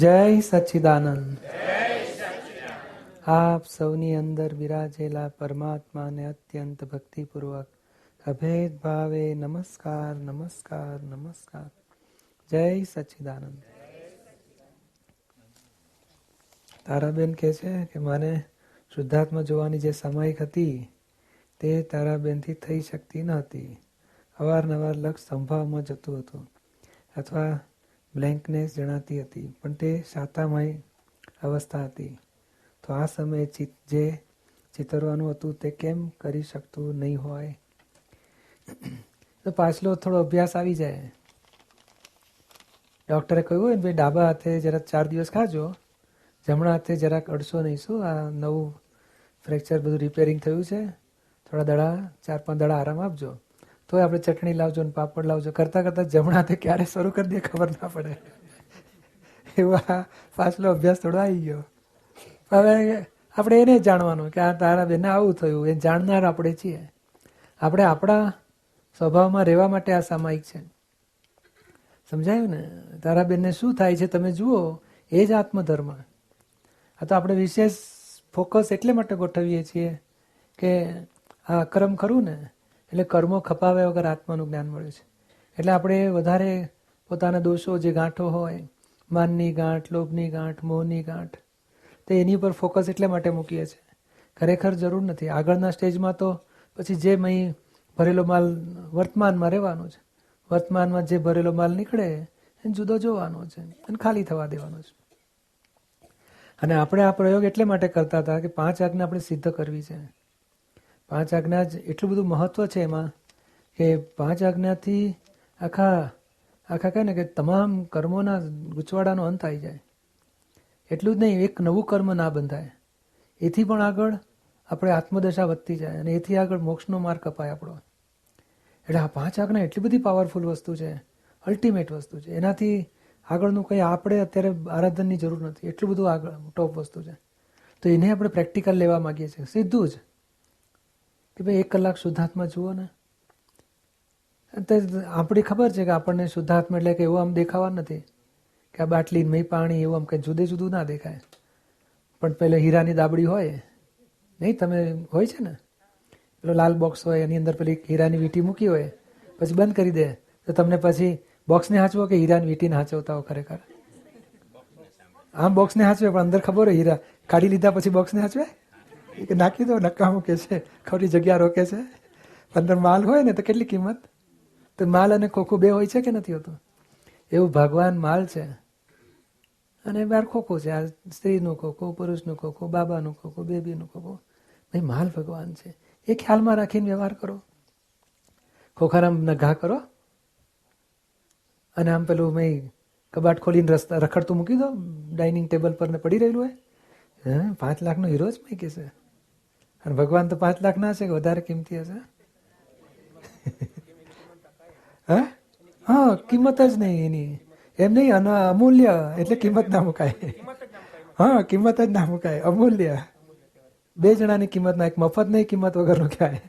જય સચ્ચિદાનંદ. આપ સૌની અંદર વિરાજેલા પરમાત્માને અત્યંત ભક્તિપૂર્વક અભેદ ભાવે નમસ્કાર નમસ્કાર નમસ્કાર. જય સચ્ચિદાનંદ. તારાબેન કહે છે કે મને શુદ્ધાત્મા જોવાની જે સામાયિક હતી તે તારાબેનથી થઈ શકતી ન હતી. અવારનવાર લક્ષ સંભાવમાં જતું હતું. અથવા બ્લેન્કનેસ જણાતી હતી, પણ તે શાતામય અવસ્થા હતી. તો આ સમયે ચિત, જે ચિતરવાનું હતું તે કેમ કરી શકતું નહીં હોય? તો પાછલો થોડો અભ્યાસ આવી જાય. ડૉક્ટરે કહ્યું હોય ને ભાઈ ડાબા હાથે જરાક ચાર દિવસ ખાજો. જમણા હાથે જરાક અડશો નહીં. શું આ નવું ફ્રેક્ચર બધું રિપેરિંગ થયું છે? થોડા દડા, ચાર પાંચ દડા આરામ આપજો. તોય આપણે ચટણી લાવજો ને પાપડ લાવજો. કરતાં કરતાં જમણા તો ક્યારે શરૂ કરી દે ખબર ના પડે. એવા પાછલો અભ્યાસ થોડો આવી ગયો. હવે આપણે એને જાણવાનું કે આ તારા બેને આવું થયું, એ જાણનાર આપણે છીએ. આપણે આપણા સ્વભાવમાં રહેવા માટે આ સામાયિક છે. સમજાયું ને? તારા બેનને શું થાય છે તમે જુઓ, એ જ આત્મધર્મ. આ તો આપણે વિશેષ ફોકસ એટલે માટે ગોઠવીએ છીએ કે આ અક્રમ ખરું ને? એટલે કર્મો ખપાવ્યા વગર આત્માનું જ્ઞાન મળે છે. એટલે આપણે વધારે પોતાના દોષો, જે ગાંઠો હોય, માનની ગાંઠ, લોભની ગાંઠ, મોહની ગાંઠ, તે એની પર ફોકસ એટલે માટે મૂકીએ છીએ. ખરેખર જરૂર નથી. આગળના સ્ટેજમાં તો પછી જે મહી ભરેલો માલ વર્તમાનમાં રહેવાનો છે. વર્તમાનમાં જે ભરેલો માલ નીકળે એ જુદો જોવાનો છે અને ખાલી થવા દેવાનો છે. અને આપણે આ પ્રયોગ એટલે માટે કરતા હતા કે પાંચ આજ્ઞા આપણે સિદ્ધ કરવી છે. પાંચ આજ્ઞા જ એટલું બધું મહત્વ છે એમાં કે પાંચ આજ્ઞાથી આખા આખા કહે ને કે તમામ કર્મોના ગૂંચવાડાનો અંત આવી જાય. એટલું જ નહીં, એક નવું કર્મ ના બંધાય. એથી પણ આગળ આપણે આત્મદશા વધતી જાય અને એથી આગળ મોક્ષનો માર્ગ અપાય આપણો. એટલે આ પાંચ આજ્ઞા એટલી બધી પાવરફુલ વસ્તુ છે અલ્ટિમેટ વસ્તુ છે. એનાથી આગળનું કંઈ આપણે અત્યારે આરાધનની જરૂર નથી. એટલું બધું આગળ ટોપ વસ્તુ છે. તો એને આપણે પ્રેક્ટિકલ લેવા માગીએ છીએ. સીધું જ. કે ભાઈ એક કલાક શુદ્ધાત્મા જુઓ ને. આપણી ખબર છે કે આપણને શુદ્ધાત્મા એટલે કે એવું આમ દેખાવા નથી. કે આ બાટલી મય પાણી એવું આમ કંઈ જુદે જુદું ના દેખાય. પણ પેલે હીરાની દાબડી હોય. નહીં, તમે હોય છે ને? પેલો લાલ બોક્સ હોય, એની અંદર પેલી હીરાની વીંટી મૂકી હોય. પછી બંધ કરી દે. તો તમને પછી બોક્સને હાંચવો કે હીરાની વીંટીને હાંચવતા હો ખરેખર? આમ બોક્સને હાંચવે, પણ અંદર ખબર હોય હીરા. કાઢી લીધા પછી બોક્સને હાંચવે? કે નાખી દો, નકામું કે છે, ખોટી જગ્યા રોકે છે. અંદર માલ હોય ને તો કેટલી કિંમત? તો માલ અને ખોખું બે હોય છે કે નથી હોતું? એવું ભગવાન માલ છે. અને બાર ખોખું છે. આ સ્ત્રીનું ખોખું, પુરુષનું ખોખું, બાબાનું ખોખું, બેબીનું ખોખું. ભાઈ, માલ ભગવાન છે. એ ખ્યાલમાં રાખીને વ્યવહાર કરો. ખોખારામ નઘા કરો. અને આમ પેલું મેં કબાટ ખોલીને રસ્તા રખડતું મૂકી દો. ડાઇનિંગ ટેબલ પર ને પડી રહેલું હોય. હા, પાંચ લાખનો હીરો જ મેં કહેશે અને ભગવાન તો પાંચ લાખ ના છે કે વધારે કિંમતી હશે? હા? હા, કિંમત જ નહીં એની. એમ નહીં, અને અમૂલ્ય, એટલે કિંમત ના મુકાય. હા, કિંમત જ ના મુકાય. અમૂલ્ય. બે જણાની કિંમત ના એક મફત નહીં કિંમત વગરનું કહેવાય.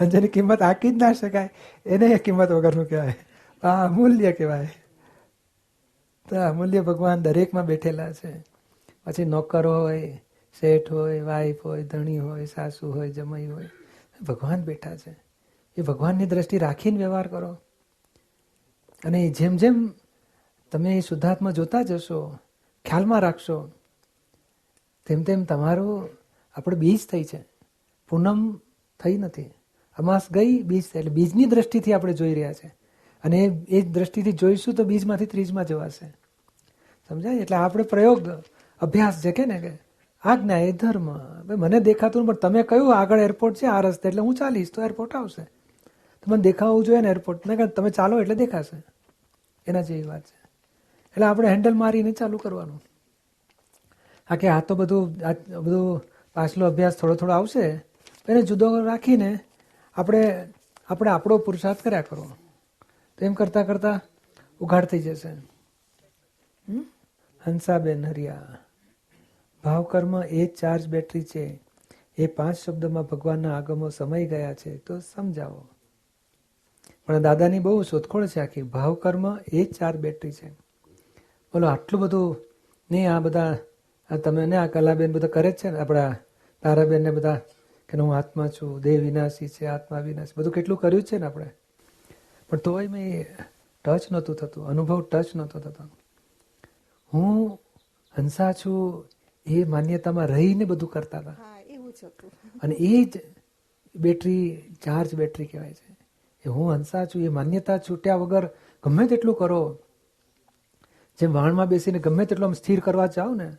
અને જેની કિંમત આંકી જ ના શકાય, એને કિંમત વગરનું કહેવાય. આ અમૂલ્ય કહેવાય. તો અમૂલ્ય ભગવાન દરેકમાં બેઠેલા છે. પછી નોકર હોય શેઠ હોય, વાઈફ હોય, ધણી હોય, સાસુ હોય, જમાઈ હોય. ભગવાન બેઠા છે. એ ભગવાનની દ્રષ્ટિ રાખીને વ્યવહાર કરો. અને જેમ જેમ તમે એ શુદ્ધાત્મા જોતા જશો, ખ્યાલમાં રાખશો, તેમ તેમ તમારું આપણે બીજ થઈ છે. પૂનમ થઈ નથી. અમાસ ગઈ, બીજ થઈ. એટલે બીજની દ્રષ્ટિથી આપણે જોઈ રહ્યા છે. અને એ દ્રષ્ટિથી જોઈશું તો બીજમાંથી ત્રીજમાં જવાશે. સમજાય? એટલે આપણે પ્રયોગ અભ્યાસ છે કે ને કે આજ્ઞા એ ધર્મ. મને દેખાતું પણ તમે કહ્યું આગળ એરપોર્ટ છે, આ રસ્તે. એટલે હું ચાલીશ, તો એરપોર્ટ આવશે. તો મને દેખાવું જોઈએ ને એરપોર્ટ ને તમે ચાલો એટલે દેખાશે. એના જેવી વાત છે. એટલે આપણે હેન્ડલ મારીને ચાલુ કરવાનું. હા કે આ તો બધું, આ બધું પાછલો અભ્યાસ થોડો થોડો આવશે. એને જુદો રાખીને આપણે આપણે આપણો પુરુષાર્થ કર્યા કરો. તો એમ કરતાં કરતાં ઉઘાડ થઈ જશે. હંસાબેન હરિયા. ભાવ કર્મ એ ચાર્જ બેટરી છે. એ પાંચ શબ્દમાં ભગવાનના આગમો સમય ગયા છે, તો સમજાવો. પણ દાદાની બહુ શોધખોળ છે આખી. ભાવકર્મ એ ચાર બેટરી છે. બોલો, આટલું બધું નહીં આ બધા તમે ને આ કલાબેન બધા કરે જ છે ને? આપણા તારાબેન ને બધા કે હું આત્મા છું, દેહ વિનાશી છે, આત્મા વિનાશી. બધું કેટલું કર્યું છે ને આપણે? પણ તોય મેં ટચ નહોતું થતું. અનુભવ ટચ નહોતો થતો. હું હંસા છું એ માન્યતામાં રહીને બધું કરતા હતા. એવું જ હતું. અને એ જ બેટરી ચાર્જ બેટરી કહેવાય છે. એ હું હંસા છું એ માન્યતા છૂટ્યા વગર ગમે તેટલું કરો. જેમ વાણમાં બેસીને ગમે તેટલું આમ સ્થિર કરવા જાઓ ને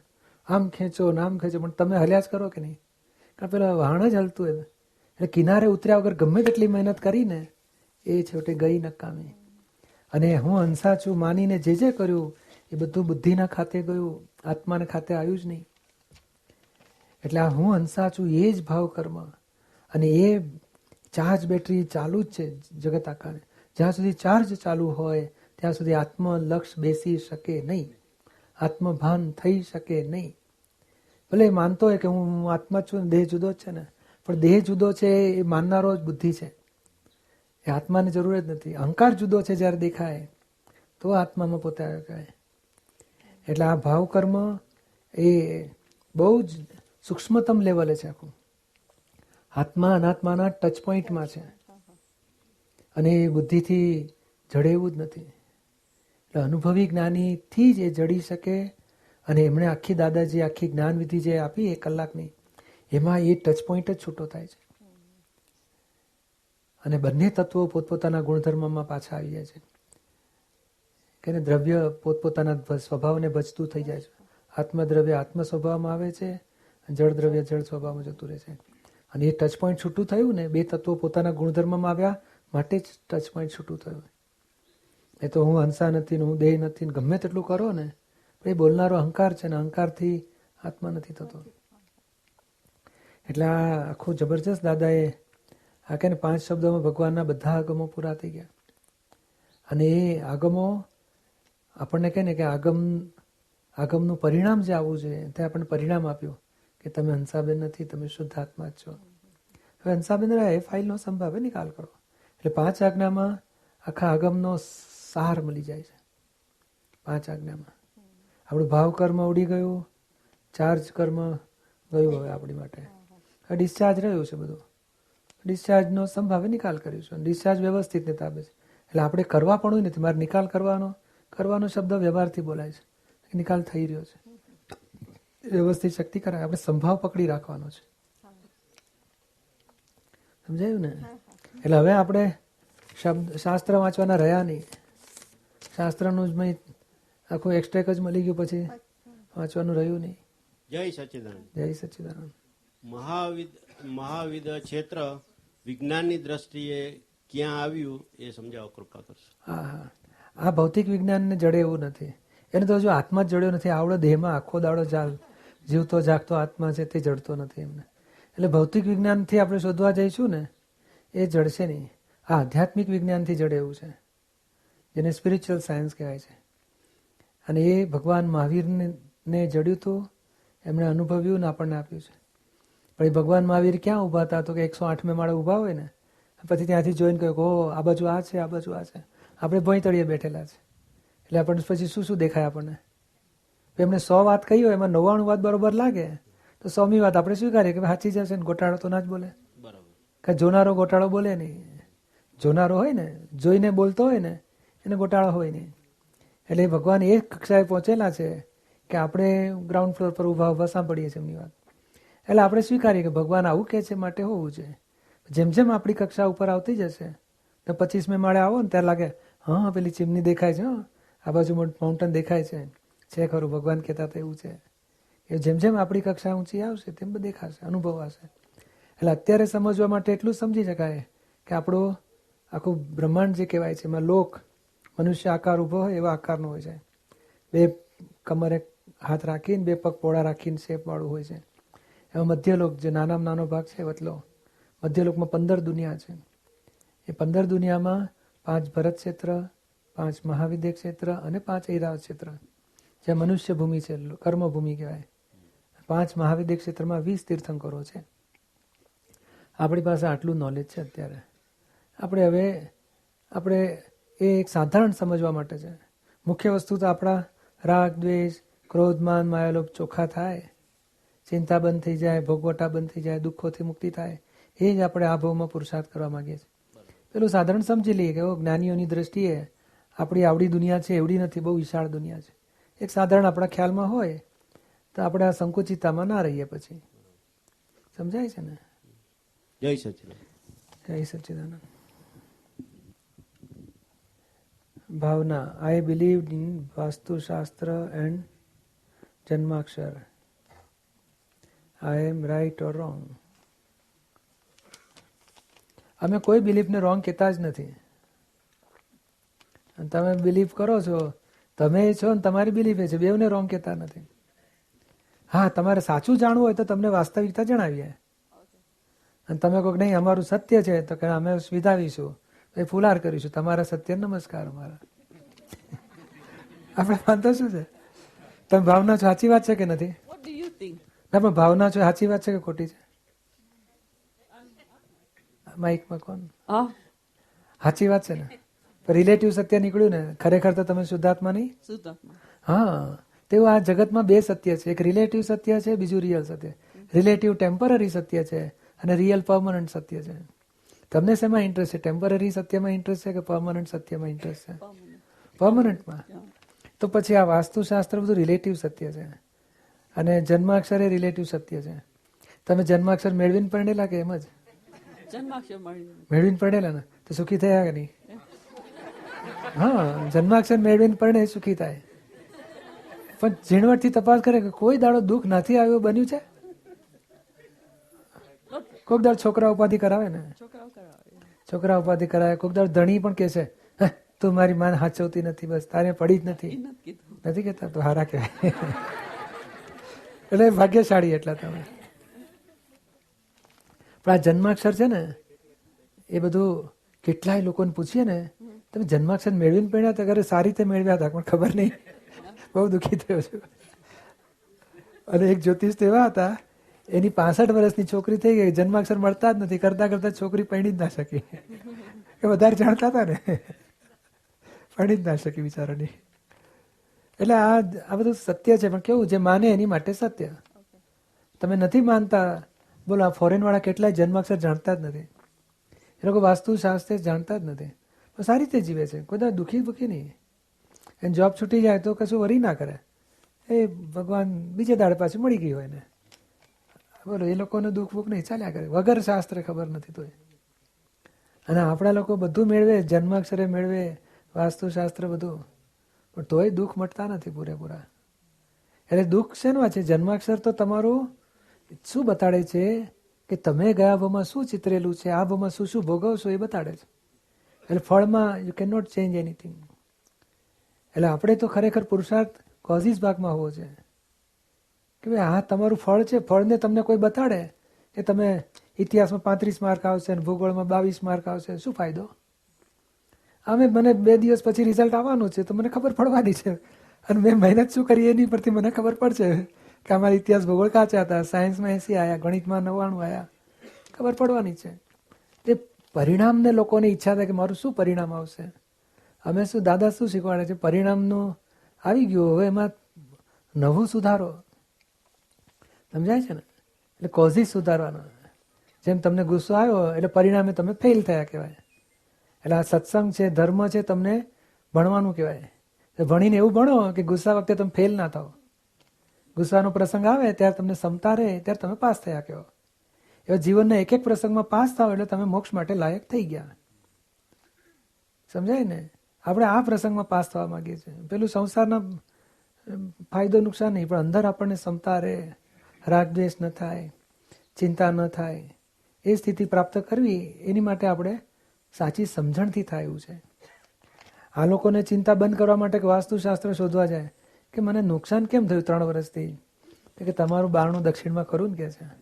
આમ ખેંચો ને આમ ખેંચો પણ તમે હલ્યા જ કરો કે નહીં? કારણ પેલા વાણ જ હલતું એમ એટલે કિનારે ઉતર્યા વગર ગમે તેટલી મહેનત કરીને એ છેવટે ગઈ નકામી. અને હું હંસા છું માનીને જે જે કર્યું એ બધું બુદ્ધિના ખાતે ગયું આત્માના ખાતે આવ્યું જ નહીં. એટલે આ હું હંસા છું એ જ ભાવ કર્મ અને એ ચાર્જ બેટરી ચાલુ જ છે જગત આકારે. જ્યાં સુધી ચાર્જ ચાલુ હોય, ત્યાં સુધી આત્મલક્ષ બેસી શકે નહીં. આત્મભાન થઈ શકે નહીં. ભલે માનતો હોય કે હું આત્મા છું દેહ જુદો છે ને, પણ દેહ જુદો છે એ માનનારો જ બુદ્ધિ છે. એ આત્માની જરૂર જ નથી. અહંકાર જુદો છે જ્યારે દેખાય, તો આત્મામાં પોતા કહે એટલે આ ભાવ કર્મ એ બહુ જ સૂક્ષ્મતમ લેવલે છે આખું. આત્મા અનાત્માના ટચ પોઈન્ટમાં છે. અને એ બુદ્ધિથી જડે એવું જ નથી. એટલે અનુભવી જ્ઞાનીથી જ એ જડી શકે અને એમણે આખી દાદાજી, આખી જ્ઞાનવિધિ જે આપી એક કલાકની, એમાં એ ટચ પોઈન્ટ જ છૂટો થાય છે. અને બંને તત્વો પોતપોતાના ગુણધર્મમાં પાછા આવી જાય છે. કે દ્રવ્ય પોતપોતાના સ્વભાવને ભજતું થઈ જાય છે. આત્મદ્રવ્ય આત્મ સ્વભાવમાં આવે છે જળ દ્રવ્ય જળ સ્વભાવમાં જતું રહે છે. અને એ ટચ પોઈન્ટ છૂટું થયું ને, બે તત્વો પોતાના ગુણધર્મમાં આવ્યા માટે જ ટચ પોઈન્ટ છૂટું થયું. એ તો હું હંસા નથી ને હું દેહ નથી ને ગમે તેટલું કરો ને એ બોલનારો અહંકાર છે ને અહંકારથી આત્મા નથી થતો. એટલે આ આખું જબરજસ્ત દાદાએ આ કે પાંચ શબ્દોમાં ભગવાનના બધા આગમો પૂરા થઈ ગયા. અને એ આગમો આપણને કહે ને કે આગમ, આગમનું પરિણામ જે આવવું જોઈએ, તે આપણને પરિણામ આપ્યું. કે તમે હંસાબેન નથી, તમે શુદ્ધ આત્મા જ છો. હવે હંસાબેન રહ્યા, એ ફાઇલનો સંભાવે નિકાલ કરો. એટલે પાંચ આજ્ઞામાં આખા આગમનો સાર મળી જાય છે. પાંચ આજ્ઞામાં. આપણું ભાવ કર્મ ઉડી ગયું ચાર્જ કર્મ ગયું હવે આપણી માટે. હવે ડિસ્ચાર્જ રહ્યું છે બધું. ડિસ્ચાર્જનો સંભાવે નિકાલ કરીશું ડિસ્ચાર્જ વ્યવસ્થિત ને તાબે છે. એટલે આપણે કરવા પણ નથી મારે નિકાલ કરવાનો કરવાનો શબ્દ વ્યવહારથી બોલાય છે. નિકાલ થઈ રહ્યો છે. વ્યવસ્થિત શક્તિ કરાય આપણે સંભાવ પકડી રાખવાનો છે. સમજાયું ને? એટલે હવે આપણે શબ્દ શાસ્ત્ર વાંચવાના રહ્યા નહીં. શાસ્ત્રનું જ મેં આખું એક્સ્ટ્રેક જ મળી ગયું પછી. વાંચવાનું રહ્યું નહીં. જય સચ્ચિદાનંદ જય સચ્ચિદાનંદ મહાવિદ મહાવિદ ક્ષેત્ર વિજ્ઞાનની દ્રષ્ટિએ ક્યાં આવ્યું એ સમજાવો કૃપા કરશો. હા હા. આ ભૌતિક વિજ્ઞાનને જડે એવું નથી. એને તો જો આત્મા જ જડ્યો નથી. આવડો દેહમાં આખો દાડો ચાલ. જીવતો જાગતો, આત્મા છે તે જડતો નથી એમને. એટલે ભૌતિક વિજ્ઞાનથી આપણે શોધવા જઈશું ને, એ જડશે નહીં. આ આધ્યાત્મિક વિજ્ઞાનથી જડે એવું છે, જેને સ્પિરિચ્યુઅલ સાયન્સ કહેવાય છે. અને એ ભગવાન મહાવીરને જડ્યું હતું એમણે અનુભવ્યું ને આપણને આપ્યું છે. પણ એ ભગવાન મહાવીર ક્યાં ઊભા હતા? તો કે એકસો આઠમે માળે ઊભા હોય ને, પછી ત્યાંથી જોઈને કહ્યું કે ઓ આ બાજુ આ છે, આ બાજુ આ છે. આપણે ભોંય તળીએ બેઠેલા છે. એટલે આપણને પછી શું શું દેખાય આપણને? એમને સો વાત કહી હોય એમાં નવ્વાણું વાત બરોબર લાગે તો સોમી વાત આપણે સ્વીકારીએ કે સાચી જશે ને ગોટાળો તો ના જ બોલે. બરાબર. કે જોનારો ગોટાળો બોલે નહીં. જોનારો હોય ને જોઈને બોલતો હોય ને એને ગોટાળો હોય નહીં. એટલે ભગવાન એ કક્ષાએ પહોંચેલા છે કે આપણે ગ્રાઉન્ડ ફ્લોર પર ઊભા ઊભા સાંભળીએ છીએ એમની વાત. એટલે આપણે સ્વીકારીએ કે ભગવાન આવું કહે છે માટે હોવું છે. જેમ જેમ આપણી કક્ષા ઉપર આવતી જશે તો પચીસમી માળે આવો ને ત્યારે લાગે હા પેલી ચીમની દેખાય છે હં આ બાજુ માઉન્ટેન દેખાય છે. છે ખરું? ભગવાન કહેતા હતા એવું છે. એ જેમ જેમ આપણી કક્ષા ઊંચી આવશે, તેમ દેખાશે અનુભવાશે એટલે અત્યારે સમજવા માટે એટલું સમજી શકાય કે આપણો આખું બ્રહ્માંડ જે કહેવાય છે, એમાં લોક, મનુષ્ય આકાર ઊભો હોય એવા આકારનો હોય છે. બે કમરે હાથ રાખીને, બે પગ પોળા રાખીને શેપવાળું હોય છે. એમાં મધ્યલોક જે નાનામાં નાનો ભાગ છે, વતલો, મધ્યલોકમાં પંદર દુનિયા છે. એ પંદર દુનિયામાં પાંચ ભરત ક્ષેત્ર, પાંચ મહાવિદ્ય ક્ષેત્ર અને પાંચ ઐરાવત ક્ષેત્ર. જે મનુષ્ય ભૂમિ છે કર્મભૂમિ કહેવાય. પાંચ મહાવિદ્ય ક્ષેત્રમાં વીસ તીર્થંકરો છે. આપણી પાસે આટલું નોલેજ છે અત્યારે. આપણે હવે, આપણે એ એક સાધારણ સમજવા માટે છે. મુખ્ય વસ્તુ તો આપણા રાગ, દ્વેષ ક્રોધમાન માયેલો ચોખ્ખા થાય. ચિંતા બંધ થઈ જાય, ભોગવટા બંધ થઈ જાય, દુઃખોથી મુક્તિ થાય. એ જ આપણે આ ભાવમાં પુરુષાર્થ કરવા માંગીએ છીએ. પેલું સાધારણ સમજી લઈએ કે જ્ઞાનીઓની દ્રષ્ટિએ આપણી આવડી દુનિયા છે, એવડી નથી, બહુ વિશાળ દુનિયા છે. એક સાધારણ આપણા ખ્યાલમાં હોય તો આપણે આ સંકુચિતતામાં ના રહીએ પછી. સમજાય છે ને? જય સચિદાનંદ. જય સચિદાનંદ. ભાવના I believe in vastushastra and janmakshar. I am right or wrong અમે કોઈ બિલીફને રોંગ કહેતા જ નથી. અને તમે બિલીફ કરો છો તમે છો ને તમારી બિલીફ છે. બેવને રોંગ કહેતા નથી. હા તમારે સાચું જાણવું હોય તો તમને વાસ્તવિકતા જણાવીએ. અને તમે કહો કે નહીં અમારું સત્ય છે તો કે અમે સ્વીધાવીશું એ ફુલાર કરીશું. તમારા સત્ય નમસ્કાર અમારા. આપણે વાંધો શું છે? તમે ભાવના છો સાચી વાત છે કે નથી? ના પણ ભાવના છો સાચી વાત છે કે ખોટી છે? માઇકમાં કોણ? સાચી વાત છે ને? રિલેટિવ સત્ય નીકળ્યું ને ખરેખર તો તમે શુદ્ધાત્મા નહીં. હા. તેવું આ જગતમાં બે સત્ય છે. એક રિલેટિવ સત્ય છે બીજું રિયલ સત્ય. રિલેટિવ ટેમ્પરરી સત્ય છે અને રિયલ પરમનન્ટ સત્ય છે. તમને શેમાં ઇન્ટરેસ્ટ છે? ટેમ્પરરી સત્યમાં ઇન્ટરેસ્ટ છે કે પરમનન્ટ સત્યમાં ઇન્ટરેસ્ટ છે? પર્મનન્ટમાં પરમનન્ટમાં તો પછી આ વાસ્તુશાસ્ત્ર બધું રિલેટિવ સત્ય છે. અને જન્માક્ષર એ રિલેટિવ સત્ય છે. તમે જન્માક્ષર મેળવીને પરણેલા કે એમ જ? જન્માક્ષર મેળવીને પરણેલા ને? તો સુખી થયા કે નહીં? હા જન્માક્ષર મેળવીને પરણે સુખી થાય. પણ ઝીણવટથી તપાસ કરે કે કોઈ દાડો દુઃખ નથી આવ્યું બન્યું છે? કોઈક દાડ છોકરા ઉપાધિ કરાવે ને? છોકરા ઉપાધિ કરાવે કોઈક દાડ ધણી પણ કે છે તું મારી માન હાચવતી નથી બસ તારે પડી જ નથી. નથી કેતા તો હારા કહેવાય. એટલે ભાગ્યશાળી એટલા તમે. પણ આ જન્માક્ષર છે ને એ બધું કેટલાય લોકોને પૂછીએ ને તમે જન્માક્ષર મેળવીને પડ્યા હતા, ઘરે સારી રીતે મેળવ્યા હતા, પણ ખબર નહીં. બહુ દુઃખી થયો છું. અને એક જ્યોતિષ તો એવા હતા, એની પાસઠ વર્ષની છોકરી થઈ ગઈ, જન્માક્ષર મળતા જ નથી, કરતા કરતા છોકરી પૈણી જ ના શકી. એ વધારે જાણતા હતા ને. પૈણી જ ના શકી બિચારાની. એટલે આ આ બધું સત્ય છે, પણ કેવું, જે માને એની માટે સત્ય. તમે નથી માનતા, બોલો, આ ફોરેનવાળા કેટલાય જન્માક્ષર જાણતા જ નથી. એ લોકો વાસ્તુશાસ્ત્ર જાણતા જ નથી. પણ સારી રીતે જીવે છે. કોઈ દાડો દુઃખી દુઃખી નહીં. એને જોબ છૂટી જાય તો કશું વરી ના કરે. એ ભગવાન બીજે દાડે પાછી મળી ગઈ હોય એને બોલો, એ લોકોને દુઃખ બુઃખ નહીં, ચાલ્યા કરે. વગર શાસ્ત્ર ખબર નથી તોય. અને આપણા લોકો બધું મેળવે, જન્માક્ષરે મેળવે, વાસ્તુશાસ્ત્ર બધું. પણ તોય દુઃખ મટતા નથી પૂરેપૂરા. એટલે દુઃખ શેનું છે? જન્માક્ષર તો તમારું શું બતાડે છે? કે તમે ગયા ભાવમાં શું ચિતરેલું છે? આ ભાવમાં શું શું ભોગવશો એ બતાડે છે. એટલે ફળમાં you can not change anything એટલે આપણે તો ખરેખર પુરુષાર્થ કોઝિસ ભાગમાં હોવો છે. કે ભાઈ, હા, તમારું ફળ છે, ફળને તમને કોઈ બતાડે? કે તમે ઇતિહાસમાં પાંત્રીસ માર્ક આવશે અને ભૂગોળમાં બાવીસ માર્ક આવશે, શું ફાયદો? અમે મને બે દિવસ પછી રિઝલ્ટ આવવાનું છે, તો મને ખબર પડવાની છે. અને મેં મહેનત શું કરી એની પરથી મને ખબર પડશે કે અમારા ઇતિહાસ ભૂગોળ કાચા હતા સાયન્સમાં એસી આવ્યા ગણિતમાં નવ્વાણું આવ્યા ખબર પડવાની છે. પરિણામને લોકોને ઈચ્છા થાય કે મારું શું પરિણામ આવશે? અમે શું દાદા શું શીખવાડે છે? પરિણામનું આવી ગયું. હવે એમાં નવું સુધારો. સમજાય છે ને? એટલે કોઝિસ સુધારવાનો. જેમ તમને ગુસ્સો આવ્યો એટલે પરિણામે તમે ફેલ થયા કહેવાય. એટલે આ સત્સંગ છે, ધર્મ છે, તમને ભણવાનું કહેવાય. ભણીને એવું ભણો કે ગુસ્સા વખતે તમે ફેલ ના થાઓ. ગુસ્સાનો પ્રસંગ આવે, ત્યારે તમને ક્ષમતા રહે, ત્યારે તમે પાસ થયા કહો એવા જીવનના એક એક પ્રસંગમાં પાસ થાવ એટલે તમે મોક્ષ માટે લાયક થઈ ગયા. સમજાય ને? આપણે આ પ્રસંગમાં પાસ થવા માંગીએ છીએ. પેલું સંસારના ફાયદો નુકસાન નહીં, પણ અંદર આપણને ક્ષમતા રહે રાગદ્વેષ ન થાય, ચિંતા ન થાય, એ સ્થિતિ પ્રાપ્ત કરવી, એની માટે આપણે સાચી સમજણથી થાય એવું છે. આ લોકોને ચિંતા બંધ કરવા માટે વાસ્તુશાસ્ત્ર શોધવા જાય કે મને નુકસાન કેમ થયું ત્રણ વર્ષથી? કે તમારું બારણું દક્ષિણમાં ખરું ને કે છે.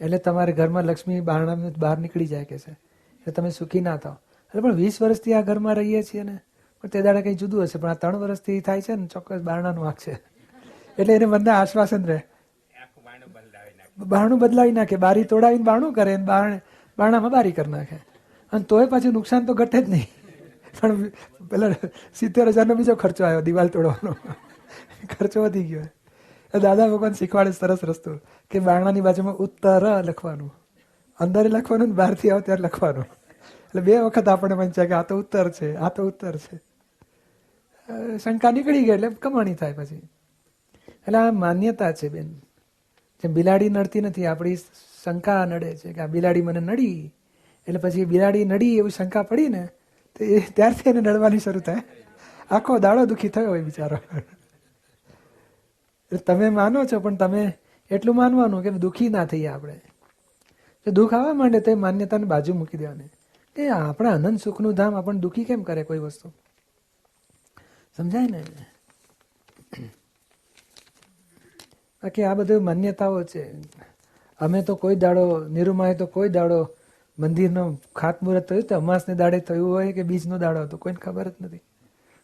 એટલે તમારે ઘરમાં લક્ષ્મી બારણા બહાર નીકળી જાય કે છે. એટલે તમે સુખી ના થાવ એટલે પણ વીસ વર્ષથી આ ઘરમાં રહીએ છીએ ને, પણ તે દાડે કંઈ જુદું હશે, પણ આ ત્રણ વર્ષથી થાય છે ને, ચોક્કસ બારણાનું વાંક છે. એટલે એને મનને આશ્વાસન રહે. બારણું બદલાવી નાખે, બારી તોડાવીને બારણું કરે ને બારણે, બારણામાં બારી કરી નાખે. અને તોય પાછું નુકસાન તો ઘટે જ નહીં. પણ પેલા સિત્તેર હજારનો બીજો ખર્ચો આવ્યો, દિવાલ તોડવાનો. ખર્ચો વધી ગયો. દાદા ભગવાન શીખવાડે સરસ રસ્તો કે બારણાની બાજુમાં ઉત્તર લખવાનું. અંદર લખવાનું ને બહારથી આવો ત્યારે લખવાનું. એટલે બે વખત આપણે વંચાય કે આ તો ઉત્તર છે, આ તો ઉત્તર છે. શંકા નીકળી ગઈ એટલે કમાણી થાય પછી. એટલે આ માન્યતા છે બેન. જેમ બિલાડી નડતી નથી, આપણી શંકા નડે છે કે આ બિલાડી મને નડી. એટલે પછી બિલાડી નડી એવું શંકા પડી ને, તો એ ત્યારથી એને નડવાની શરૂ થાય. આખો દાડો દુઃખી થયો હોય બિચારો. એટલે તમે માનો છો, પણ તમે એટલું માનવાનું કે દુઃખી ના થઈએ આપણે. જો દુઃખ આવવા માંડે તો એ માન્યતાને બાજુ મૂકી દેવાની. કે આપણા આનંદ સુખનું ધામ આપણને દુઃખી કેમ કરે કોઈ વસ્તુ? સમજાય ને? બાકી આ બધું માન્યતાઓ છે. અમે તો કોઈ દાડો, નિરૂમાએ તો કોઈ દાડો મંદિરનો ખાતમુહૂર્ત થયું તો અમાસને દાડે થયું હોય કે બીજનો દાડો હતો, કોઈને ખબર જ નથી.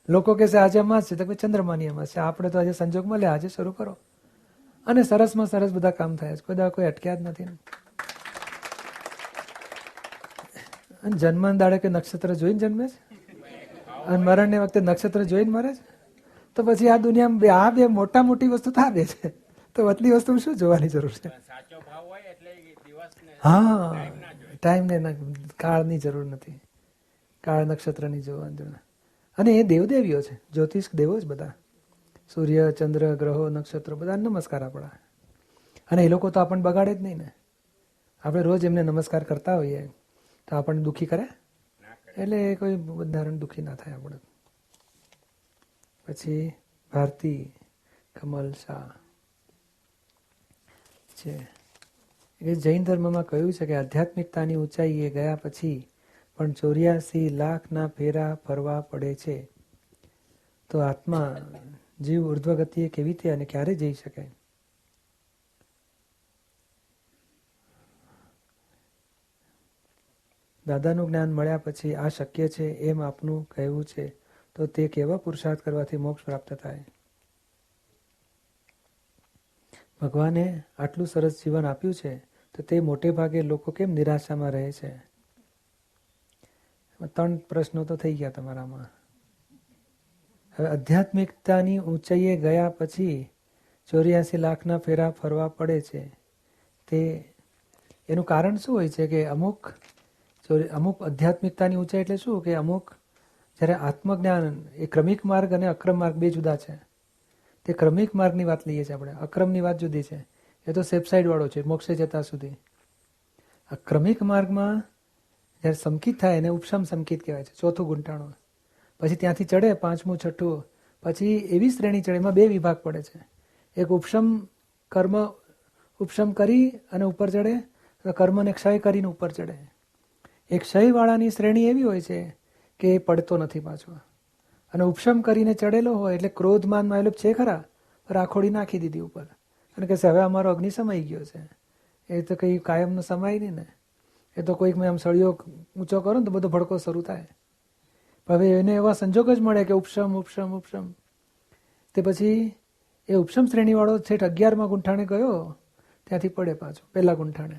લોકો કહે છે આજે અમાસ છે. તો કોઈ ચંદ્રમાની અમાસ છે. આપણે તો આજે સંજોગ મળે આજે શરૂ કરો. અને સરસમાં સરસ બધા કામ થયા છે. કોઈ દાવા કોઈ અટક્યા જ નથી જન્મન દાડે કે નક્ષત્ર જોઈને જન્મે છે? અને મરણને વખતે નક્ષત્ર જોઈને મરે છે? તો પછી આ દુનિયામાં બે આ બે મોટા મોટી વસ્તુ તો આ બે છે. તો વતલી વસ્તુ શું જોવાની જરૂર છે? હા. ટાઈમ ને કાળની જરૂર નથી. કાળ નક્ષત્રની જોવાની જરૂર અને એ દેવદેવીઓ છે, જ્યોતિષ દેવો જ બધા. સૂર્ય, ચંદ્ર, ગ્રહો, નક્ષત્રો બધા નમસ્કાર આપણા. અને એ લોકો તો આપણને બગાડે જ નહીં ને. આપણે રોજ એમને નમસ્કાર કરતા હોઈએ. તો આપણને દુઃખી કરે? એટલે એ કોઈ બંધારણ દુઃખી ના થાય આપણે પછી ભારતી, કમલ શાહ છે. એ જૈન ધર્મમાં કહ્યું છે કે આધ્યાત્મિકતાની ઊંચાઈએ ગયા પછી પણ ચોર્યાસી લાખના ફેરા ફરવા પડે છે. તો આત્મા જીવ ઉર્ધ્વગતિએ કેવી રીતે અને ક્યારે જઈ શકે દાદાનું જ્ઞાન મળ્યા પછી આ શક્ય છે એમ આપનું કહેવું છે. તો તે કેવા પુરુષાર્થ કરવાથી મોક્ષ પ્રાપ્ત થાય? ભગવાને આટલું સરસ જીવન આપ્યું છે, તો તે મોટે ભાગે લોકો કેમ નિરાશામાં રહે છે? ત્રણ પ્રશ્નો તો થઈ ગયા તમારામાં. હવે આધ્યાત્મિકતાની ઊંચાઈએ ગયા પછી ચોર્યાસી લાખના ફેરા ફરવા પડે છે. તે એનું કારણ શું હોય છે કે અમુક ચોરી- અમુક આધ્યાત્મિકતાની ઊંચાઈ એટલે શું કે અમુક જ્યારે આત્મજ્ઞાન એ ક્રમિક માર્ગ અને અક્રમ માર્ગ બે જુદા છે. તે ક્રમિક માર્ગની વાત લઈએ છીએ આપણે. અક્રમની વાત જુદી છે. એ તો સેફસાઇડ વાળો છે. મોક્ષે જતા સુધી. આ ક્રમિક માર્ગમાં જ્યારે સમકિત થાય એને ઉપશમ સમકિત કહેવાય છે, ચોથું ગુંટાણું. પછી ત્યાંથી ચડે, પાંચમું, છઠ્ઠું. પછી એવી શ્રેણી ચડે એમાં બે વિભાગ પડે છે. એક ઉપશમ કર્મ, ઉપશમ કરી અને ઉપર ચડે કર્મને ક્ષય કરીને ઉપર ચડે. એક ક્ષયવાળાની શ્રેણી એવી હોય છે કે એ પડતો નથી પાછો. અને ઉપશમ કરીને ચડેલો હોય એટલે ક્રોધમાનમાં છે ખરા રાખોડી નાખી દીધી ઉપર. અને કહે છે હવે અમારો અગ્નિ સમાઈ ગયો છે. એ તો કઈ કાયમનો સમાય નહીં ને. એ તો કોઈક મેં આમ સળિયો ઊંચો કરો ને તો બધો ભડકો શરૂ થાય. હવે એને એવા સંજોગ જ મળે કે ઉપશમ ઉપશમ ઉપશમ. તે પછી એ ઉપશમ શ્રેણીવાળો છેઠ અગિયારમાં ગુંઠાણે ગયો, ત્યાંથી પડે પાછો, પહેલા ગુંઠાણે.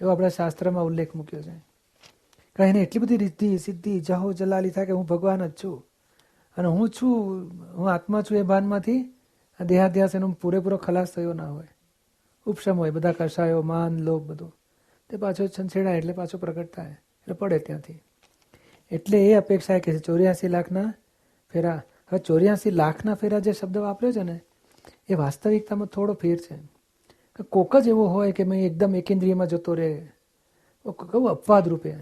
એવો આપણા શાસ્ત્રમાં ઉલ્લેખ મૂક્યો છે. કારણ એને એટલી બધી રિદ્ધિ, સિદ્ધિ, જહો, જલાલી થાય કે હું ભગવાન જ છું. અને હું છું, હું આત્મા છું એ ભાનમાંથી દેહાધ્યાસ એનો પૂરેપૂરો ખલાસ થયો ના હોય. ઉપશમ હોય, બધા કષાયો માન, લોભ, બધું. તે પાછો છંછેડાય એટલે પાછો પ્રગટ થાય એટલે પડે ત્યાંથી. એટલે એ અપેક્ષા કે છે, ચોર્યાસી લાખના ફેરા હવે ચોર્યાસી લાખના ફેરા જે શબ્દ વાપર્યો છે ને, એ વાસ્તવિકતામાં થોડો ફેર છે. કોક જ એવો હોય કે મેં એકદમ એકેન્દ્રિયમાં જતો રહે. કહું અપવાદ રૂપે.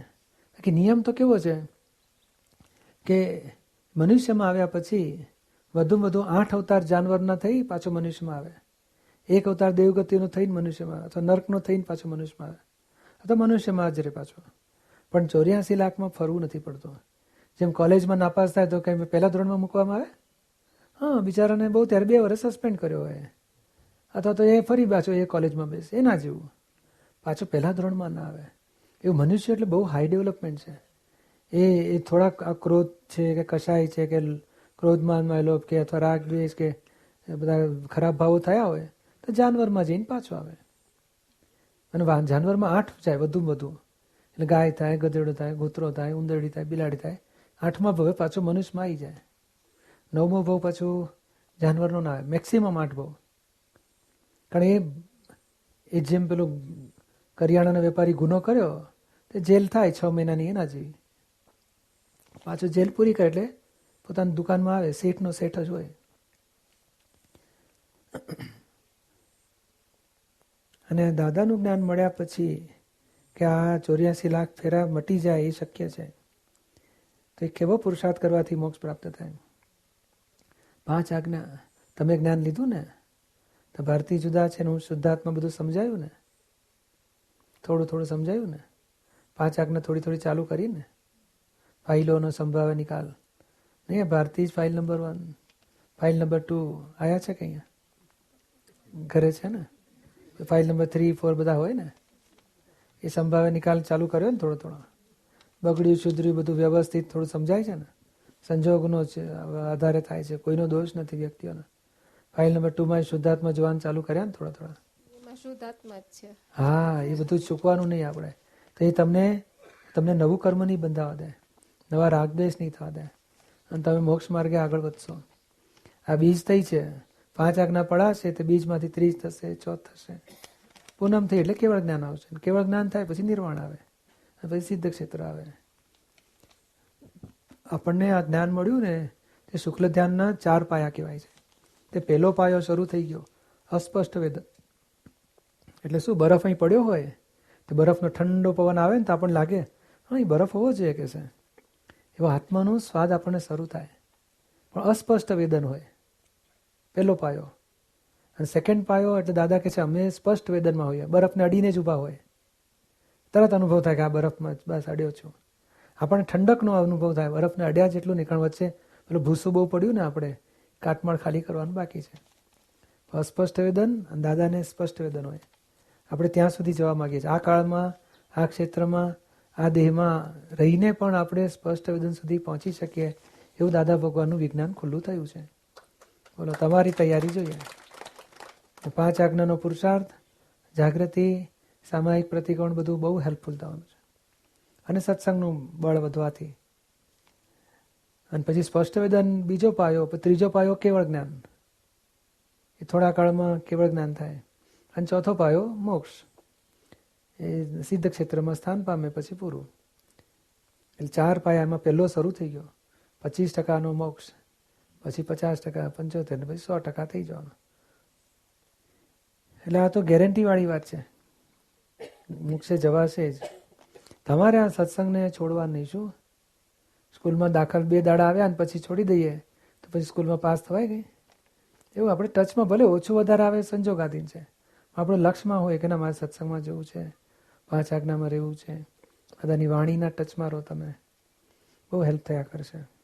કે નિયમ તો કેવો છે? કે મનુષ્યમાં આવ્યા પછી વધુમાં વધુ આઠ અવતાર જાનવરના થઈ પાછો મનુષ્યમાં આવે. એક અવતાર દેવગતિનો થઈને મનુષ્યમાં આવે, અથવા નર્કનો થઈને પાછો મનુષ્યમાં આવે. અથવા મનુષ્યમાં જ રહે પાછો. પણ ચોર્યાસી લાખમાં ફરવું નથી પડતું. જેમ કોલેજમાં નાપાસ થાય તો કંઈ પહેલા ધોરણમાં મૂકવામાં આવે? હા, બિચારાને બહુ ત્યારે બે વર્ષ સસ્પેન્ડ કર્યો હોય. અથવા તો એ ફરી પાછો એ કોલેજમાં બેસે, એના જેવું. પાછો પહેલા ધોરણમાં ના આવે. એવું મનુષ્ય એટલે બહુ હાઈ ડેવલપમેન્ટ છે. એ એ થોડાક આ ક્રોધ છે કે કશાય છે કે ક્રોધમાન લોભ કે અથવા રાગ દ્વેષ કે બધા ખરાબ ભાવો થયા હોય, તો જાનવરમાં જઈને પાછો આવે. અને જાનવરમાં આઠ જાય વધુ વધુ. એટલે ગાય થાય, ગધેડો થાય કૂતરો થાય, ઉંદરડી થાય, બિલાડી થાય. આઠમા ભાવે પાછો મનુષ્યમાં આવી જાય. નવમો ભાવ પાછું જાનવરનો ના આવે. મેક્સિમમ આઠ ભાવ. કારણ એ એ જેમ પેલો કરિયાણાનો વેપારી ગુનો કર્યો, તે જેલ થાય છ મહિનાની એના જેવી. પાછો જેલ પૂરી કરે એટલે પોતાની દુકાનમાં આવે, શેઠનો શેઠ જ હોય. અને દાદાનું જ્ઞાન મળ્યા પછી કે આ ચોર્યાસી લાખ ફેરા મટી જાય એ શક્ય છે. તો એ કેવો પુરુષાર્થ કરવાથી મોક્ષ પ્રાપ્ત થાય? પાંચ આજ્ઞા. તમે જ્ઞાન લીધું ને? તો ભારતીય જુદા છે ને હું શુદ્ધાત્મા બધું સમજાયું ને? થોડું થોડું સમજાયું ને? પાંચ આજ્ઞા થોડી થોડી ચાલુ કરીને ફાઇલોનો સંભાવે નિકાલ. નહીં ભારતી જ file number one. File number two. આવ્યા છે કે અહીંયા? ઘરે છે ને? ફાઇલ નંબર થ્રી ફોર બધા હોય ને એ સંભાવે નિકાલ ચાલુ કર્યો ને થોડો થોડો. બગડ્યું સુધર્યું બધું વ્યવસ્થિત થોડું સમજાય છે ને? સંજોગનો છે આધારે થાય છે કોઈનો દોષ નથી વ્યક્તિઓનો. ફાઇલ નંબર ટુમાં શુદ્ધાત્મા જોવાનું ચાલુ કર્યા ને થોડા થોડા. હા એ બધું ચૂકવાનું નહીં આપણે. તો એ તમને તમને નવું કર્મ નહીં બંધાવા દે. નવા રાગદેશ નહીં થવા દે. અને તમે મોક્ષ માર્ગે આગળ વધશો. આ બીજ થઈ છે. પાંચ આજ્ઞા પડાશે તે બીજમાંથી ત્રીજ થશે ચોથ થશે. પૂનમ થઈ એટલે કેવળ જ્ઞાન આવશે. કેવળ જ્ઞાન થાય પછી નિર્વાણ આવે. અને પછી સિદ્ધ ક્ષેત્ર આવે. આપણને આ જ્ઞાન મળ્યું ને, તે શુક્લ ધ્યાનના ચાર પાયા કહેવાય છે. તે પહેલો પાયો શરૂ થઈ ગયો. અસ્પષ્ટ વેદ. એટલે શું, બરફ અહીં પડ્યો હોય, તો બરફનો ઠંડો પવન આવે ને તો આપણને લાગે અહીં બરફ હોવો જોઈએ કે છે? એવો આત્માનો સ્વાદ આપણને શરૂ થાય. પણ અસ્પષ્ટ વેદન હોય. પહેલો પાયો. અને સેકન્ડ પાયો એટલે દાદા કે છે, અમે સ્પષ્ટ વેદનમાં હોઈએ. બરફને અડીને જ ઊભા હોય. તરત અનુભવ થાય કે આ બરફમાં બસ અડ્યો છું. આપણને ઠંડકનો અનુભવ થાય. બરફને અડ્યા જેટલું નીકળ વચ્ચે પેલું ભૂસું બહુ પડ્યું ને આપણે, કાટમાળ ખાલી કરવાનું બાકી છે. અસ્પષ્ટ વેદન અને દાદાને સ્પષ્ટ વેદન હોય. આપણે ત્યાં સુધી જવા માંગીએ છીએ. આ કાળમાં, આ ક્ષેત્રમાં, આ દેહમાં રહીને પણ આપણે સ્પષ્ટ વેદન સુધી પહોંચી શકીએ એવું દાદા ભગવાનનું વિજ્ઞાન ખુલ્લું થયું છે. બોલો, તમારી તૈયારી જોઈએ. પાંચ આજ્ઞાનો પુરુષાર્થ, જાગૃતિ, સામાયિક પ્રતિકોણ બધું બહુ હેલ્પફુલ થવાનું છે. અને સત્સંગનું બળ વધવાથી. અને પછી સ્પષ્ટ વેદન, બીજો પાયો ત્રીજો પાયો કેવળ જ્ઞાન. એ થોડા કાળમાં કેવળ જ્ઞાન થાય. અને ચોથો પાયો મોક્ષ. એ સિદ્ધ ક્ષેત્રમાં સ્થાન પામે પછી પૂરું. એટલે ચાર પાયા એમાં પહેલો શરૂ થઈ ગયો. પચીસ ટકાનો મોક્ષ. પછી પચાસ ટકા, પંચોતેર ને પછી સો ટકા થઈ જવાનું. એટલે આ તો ગેરંટીવાળી વાત છે. મુકશે, જવાશે જ. તમારે આ સત્સંગને છોડવા નહીં શું? સ્કૂલમાં દાખલ બે દાડા આવ્યા ને પછી છોડી દઈએ, તો પછી સ્કૂલમાં પાસ થવાય ગઈ? એવું આપણે ટચમાં ભલે ઓછું વધારે આવે સંજોગાધીન છે. આપણું લક્ષ્યમાં હોય કે ના, મારે સત્સંગમાં જવું છે, પાંચ આજ્ઞામાં રહેવું છે. બધાની વાણીના ટચમાં રહો તમે. બહુ હેલ્પ થયા કરશે.